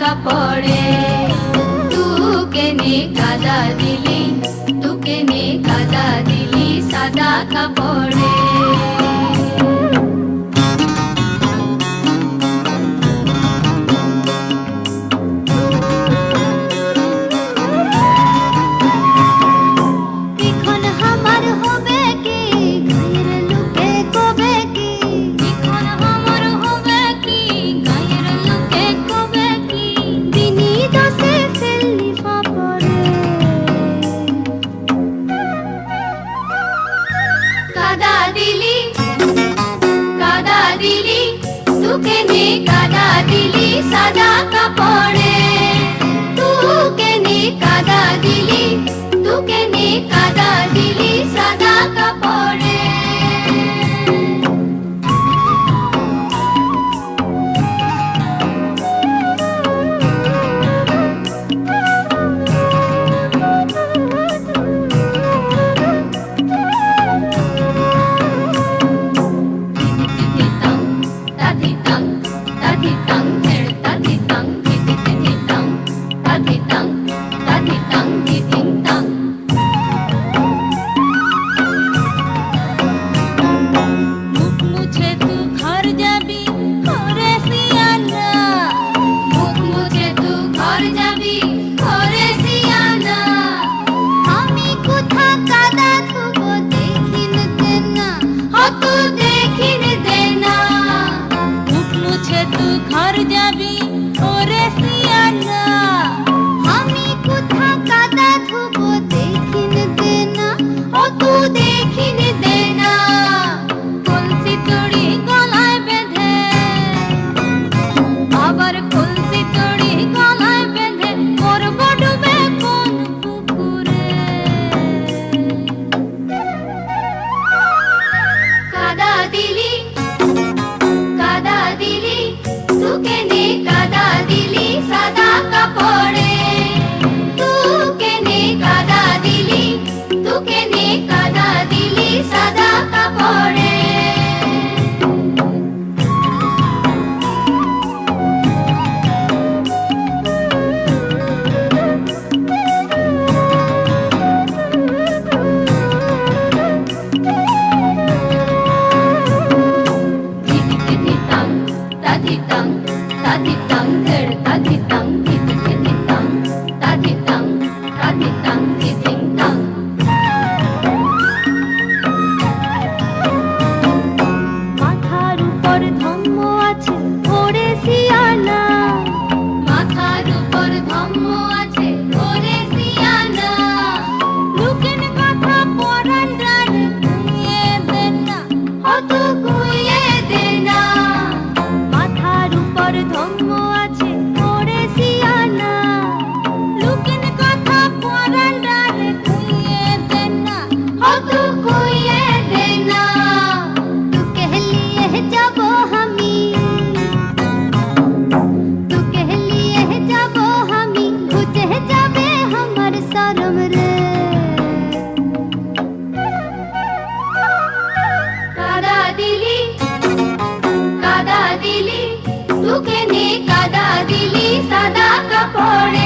কাপড়ে তুকে নে কাদা দিলি তুকে নে কাদা দিলি সাদা কাপড়ে। కదా కదా Sadar ದುಖನೆ ಕದಾ ದಿಲಿ ಸದಾ ಕಪೋಡೆ